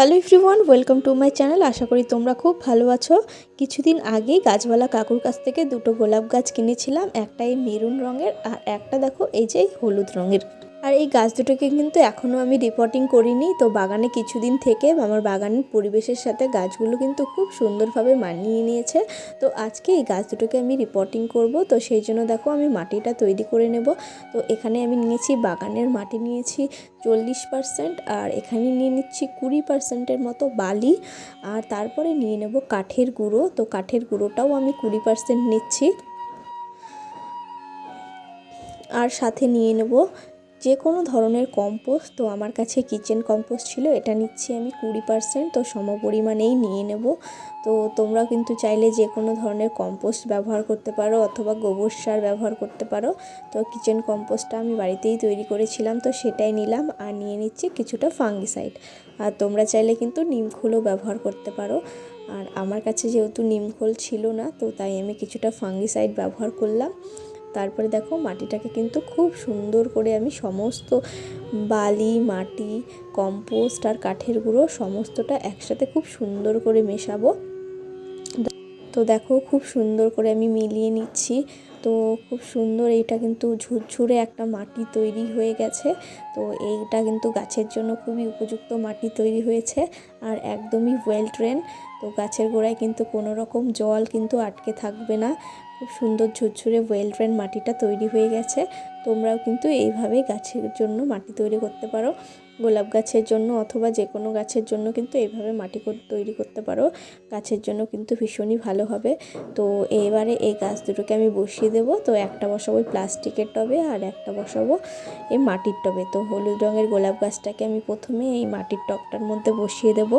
Hello everyone, welcome to my channel. আশা করি তোমরা খুব ভালো আছো। কিছুদিন আগেই গাছওয়ালা কাকুর কাছ থেকে দুটো গোলাপ গাছ কিনেছিলাম একটা এই মেরুন রঙের আর একটা দেখো এই যে হলুদ রঙের। আর এই গাছ দুটোকে কিন্তু এখনও আমি রিপোর্টিং করিনি। তো বাগানে কিছুদিন থেকে আমার বাগানের পরিবেশের সাথে গাছগুলো কিন্তু খুব সুন্দরভাবে মানিয়ে নিয়েছে। তো আজকে এই গাছ দুটোকে আমি রিপোর্টিং করব। তো সেই জন্য দেখো আমি মাটিটা তৈরি করে নেব। তো এখানে আমি নিয়েছি বাগানের মাটি নিয়েছি চল্লিশ পার্সেন্ট আর এখানে নিয়ে নিচ্ছি কুড়ি পার্সেন্টের মতো বালি। আর তারপরে নিয়ে নেব কাঠের গুঁড়ো। তো কাঠের গুঁড়োটাও আমি কুড়ি পার্সেন্ট নিচ্ছি। আর সাথে নিয়ে নেব যে কোনো ধরনের কম্পোস্ট তো আমার কাছে কিচেন কম্পোস্ট ছিল, এটা নিচ্ছি আমি কুড়ি পার্সেন্ট তো সম পরিমাণেই নিয়ে নেব। তো তোমরা কিন্তু চাইলে যে কোনো ধরনের কম্পোস্ট ব্যবহার করতে পারো, অথবা গোবর সার ব্যবহার করতে পারো। তো কিচেন কম্পোস্টটা আমি বাড়িতেই তৈরি করেছিলাম, তো সেটাই নিলাম আর নিয়ে নিচ্ছি কিছুটা ফাঙ্গিসাইড আর তোমরা চাইলে কিন্তু নিমখোলও ব্যবহার করতে পারো। আর আমার কাছে যেহেতু নিমখোল ছিল না, তো তাই আমি কিছুটা ফাঙ্গিসাইড ব্যবহার করলাম। তারপরে দেখো মাটিটাকে কিন্তু খুব সুন্দর করে আমি সমস্ত বালি, মাটি, কম্পোস্ট আর কাঠের গুঁড়ো সমস্তটা একসাথে খুব সুন্দর করে মেশাবো। তো দেখো খুব সুন্দর করে আমি মিলিয়ে নিচ্ছি। তো খুব সুন্দর এইটা কিন্তু ঝুরঝুরে একটা মাটি তৈরি হয়ে গেছে। তো এইটা কিন্তু গাছের জন্য খুবই উপযুক্ত মাটি তৈরি হয়েছে আর একদমই ওয়েল ট্রেন তো গাছের গোড়ায় কিন্তু কোনো রকম জল কিন্তু আটকে থাকবে না। খুব সুন্দর ঝুরঝুরে ওয়েল ট্রেন মাটিটা তৈরি হয়ে গেছে। তোমরাও কিন্তু এইভাবেই গাছের জন্য মাটি তৈরি করতে পারো। গোলাপ গাছের জন্য অথবা যে কোনো গাছের জন্য কিন্তু এইভাবে মাটি তৈরি করতে পারো। গাছের জন্য কিন্তু ভীষণই ভালো হবে। তো এবারে এই গাছ দুটোকে আমি বসিয়ে দেবো। তো একটা বসাবো প্লাস্টিকের টবে আর একটা বসাবো এই মাটির টবে। তো হলুদ রঙের গোলাপ গাছটাকে আমি প্রথমে এই মাটির টবটার মধ্যে বসিয়ে দেবো।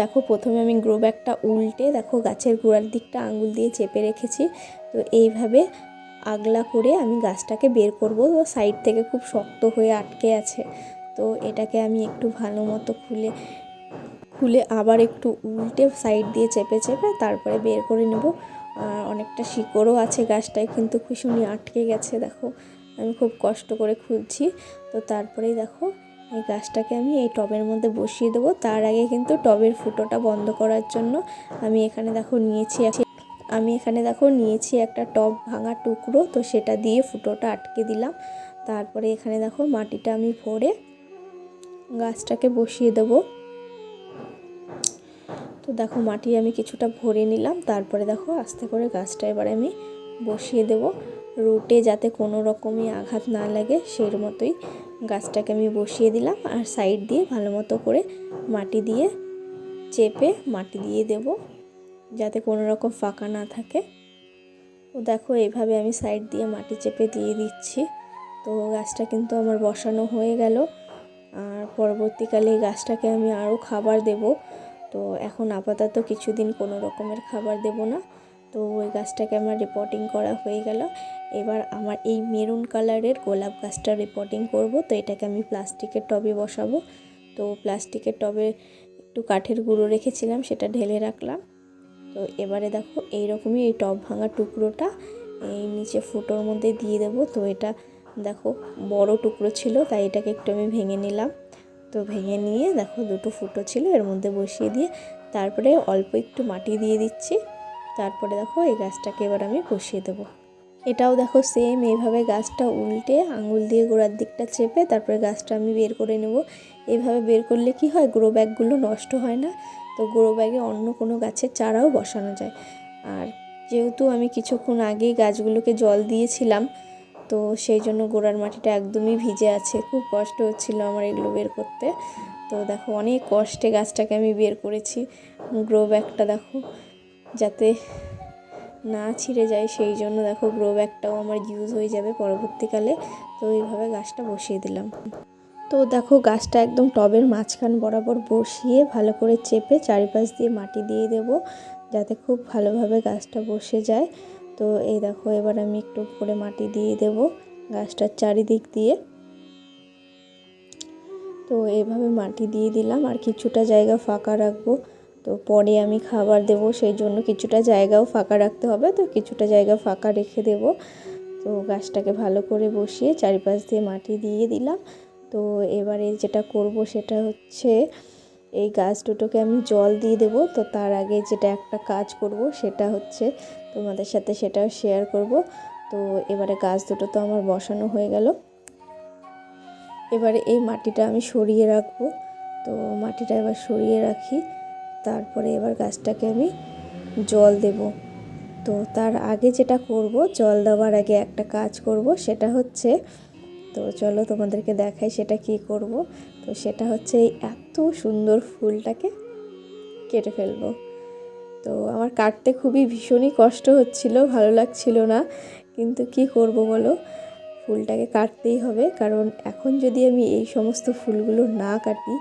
দেখো প্রথমে আমি গ্রো ব্যাগটা উল্টে, দেখো গাছের গোড়ার দিকটা আঙুল দিয়ে চেপে রেখেছি। তো এইভাবে আগলা করে আমি গাছটাকে বের করব। তো সাইড থেকে খুব শক্ত হয়ে আটকে আছে। তো এটাকে আমি একটু ভালো মতো খুলে খুলে আবার একটু উল্টে সাইড দিয়ে চেপে চেপে তারপরে বের করে নেব। আর অনেকটা শিকড়ও আছে গাছটায়, কিন্তু খুশুনি আটকে গেছে, দেখো। আমি খুব কষ্ট করে খুলছি। তো তারপরেই দেখো এই গাছটাকে আমি এই টবের মধ্যে বসিয়ে দেবো। তার আগে কিন্তু টবের ফুটোটা বন্ধ করার জন্য আমি এখানে দেখো নিয়েছি আমি এখানে দেখো নিয়েছি একটা টব ভাঙা টুকরো। তো সেটা দিয়ে ফুটোটা আটকে দিলাম। তারপরে এখানে দেখো মাটিটা আমি ভরে গাছটাকে বসিয়ে দেবো। তো দেখো মাটি আমি কিছুটা ভরে নিলাম। তারপরে দেখো আস্তে করে গাছটা এবার আমি বসিয়ে দেব। রুটে যাতে কোনো রকমই আঘাত না লাগে সেই মতোই গাছটাকে আমি বসিয়ে দিলাম আর সাইড দিয়ে ভালো মতো করে মাটি দিয়ে চেপে মাটি দিয়ে দেব, যাতে কোনো রকম ফাঁকা না থাকে। তো দেখো এইভাবে আমি সাইড দিয়ে মাটি চেপে দিয়ে দিচ্ছি। তো গাছটা কিন্তু আমার বসানো হয়ে গেল। আর পরবর্তীকালে গাছটাকে আমি আরও খাবার দেব। তো এখন আপাতত কিছুদিন কোনো রকমের খাবার দেব না। তো ওই গাছটাকে আমার রিপোর্টিং করা হয়ে গেল। এবার আমার এই মেরুন কালারের গোলাপ গাছটা রিপোর্টিং করব। তো এটাকে আমি প্লাস্টিকের টবে বসাবো। তো প্লাস্টিকের টবে একটু কাঠের গুঁড়ো রেখেছিলাম, সেটা ঢেলে রাখলাম। তো এবারে দেখো, এইরকমই এই টব ভাঙা টুকরোটা এই নিচে ফুটোর মধ্যে দিয়ে দেবো। তো এটা দেখো, বড় টুকরো ছিল, তাই এটাকে একটু আমি ভেঙে নিলাম। তো ভেঙে নিয়ে দেখো, দুটো ফুটো ছিল, এর মধ্যে বসিয়ে দিয়ে তারপরে অল্প একটু মাটি দিয়ে দিচ্ছি। তারপরে দেখো এই গাছটাকে এবার আমি বসিয়ে দেবো। এটাও দেখো সেম এইভাবে গাছটা উল্টে আঙুল দিয়ে গোড়ার দিকটা চেপে তারপরে গাছটা আমি বের করে নেব। এইভাবে বের করলে কি হয় গ্রো ব্যাগগুলো নষ্ট হয় না। তো গ্রো ব্যাগে অন্য কোনো গাছের চারাও বসানো যায়। আর যেহেতু আমি কিছুক্ষণ আগেই গাছগুলোকে জল দিয়েছিলাম, তো সেই জন্য গোড়ার মাটিটা একদমই ভিজে আছে। খুব কষ্ট হচ্ছিল আমার এগুলো বের করতে। তো দেখো অনেক কষ্টে গাছটাকে আমি বের করেছি। গ্রো ব্যাগটা দেখো। যাতে না ছিঁড়ে যায়, সেই জন্য দেখো গ্রো ব্যাগটাও আমার ইউজ হয়ে যাবে পরবর্তীকালে। তো এইভাবে গাছটা বসিয়ে দিলাম। তো দেখো গাছটা একদম টবের মাঝখান বরাবর বসিয়ে ভালো করে চেপে চারিপাশ দিয়ে মাটি দিয়ে দেব, যাতে খুব ভালোভাবে গাছটা বসে যায়। তো এই দেখো এবার আমি একটু করে মাটি দিয়ে দেব গাছটার চারিদিক দিয়ে। তো এইভাবে মাটি দিয়ে দিলাম আর কিছুটা জায়গা ফাঁকা রাখব। তো পরে আমি খাবার দেব, সেই জন্য কিছুটা জায়গাও ফাঁকা রাখতে হবে, তো কিছুটা জায়গা ফাঁকা রেখে দেব। তো গাছটাকে ভালো করে বসিয়ে চারিপাশ দিয়ে মাটি দিয়ে দিলাম। তো এবারে যেটা করব সেটা হচ্ছে, এই গাছ দুটোকে আমি জল দিয়ে দেবো। তো তার আগে যেটা একটা কাজ করব সেটা হচ্ছে তোমাদের সাথে সেটাও শেয়ার করব। তো এবারে গাছ দুটো তো আমার বসানো হয়ে গেল। এবারে এই মাটিটা আমি সরিয়ে রাখব। তো মাটিটা এবার সরিয়ে রাখি। তারপরে এবার গাছটাকে আমি জল দেব। তো তার আগে যেটা করব, জল দেওয়ার আগে একটা কাজ করব, সেটা হচ্ছে, তো চলো তোমাদেরকে দেখাই সেটা কি করব। তো সেটা হচ্ছে এই এত সুন্দর ফুলটাকে কেটে ফেলব। তো আমার কাটতে খুবই ভীষণই কষ্ট হচ্ছিল, ভালো লাগছিল না। কিন্তু কি করব বলো? ফুলটাকে কাটতেই হবে, কারণ এখন যদি আমি এই সমস্ত ফুলগুলো না কাটি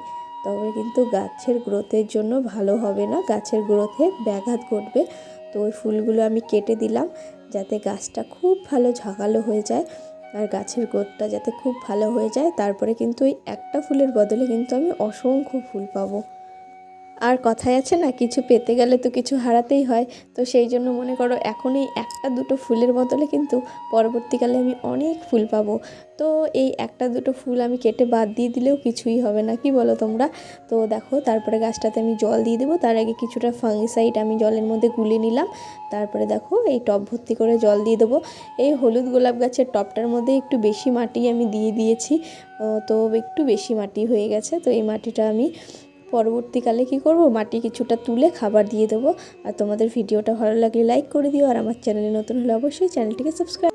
তবে কিন্তু গাছের গ্রোথের জন্য ভালো হবে না। গাছের গ্রোথে ব্যাঘাত ঘটবে। তো ওই ফুলগুলো আমি কেটে দিলাম যাতে গাছটা খুব ভালো ঝাঁকালো হয়ে যায় আর গাছের গ্রোথটা যাতে খুব ভালো হয়ে যায়। তারপরে কিন্তু ওই একটা ফুলের বদলে কিন্তু আমি অসংখ্য ফুল পাবো। আর কথায় আছে না, কিছু পেতে গেলে তো কিছু হারাতেই হয়। তো সেই জন্য মনে করো এখন এই একটা দুটো ফুলের বদলে কিন্তু পরবর্তীকালে আমি অনেক ফুল পাবো। তো এই একটা দুটো ফুল আমি কেটে বাদ দিয়ে দিলেও কিছুই হবে না, কি বলো তোমরা? তো দেখো, তারপরে গাছটাতে আমি জল দিয়ে দেবো। তার আগে কিছুটা ফাঙ্গিসাইড আমি জলের মধ্যে গুলে নিলাম। তারপরে দেখো, এই টব ভর্তি করে জল দিয়ে দেবো। এই হলুদ গোলাপ গাছের টবটার মধ্যে একটু বেশি মাটি আমি দিয়ে দিয়েছি। তো একটু বেশি মাটি হয়ে গেছে। তো এই মাটিটা আমি পরবর্তীকালে কি করব? মাটি কিছুটা তুলে খাবার দিয়ে দেবো। আর তোমাদের ভিডিওটা ভালো লাগলে লাইক করে দিও। আর আমার চ্যানেলে নতুন হলে অবশ্যই চ্যানেলটিকে সাবস্ক্রাইব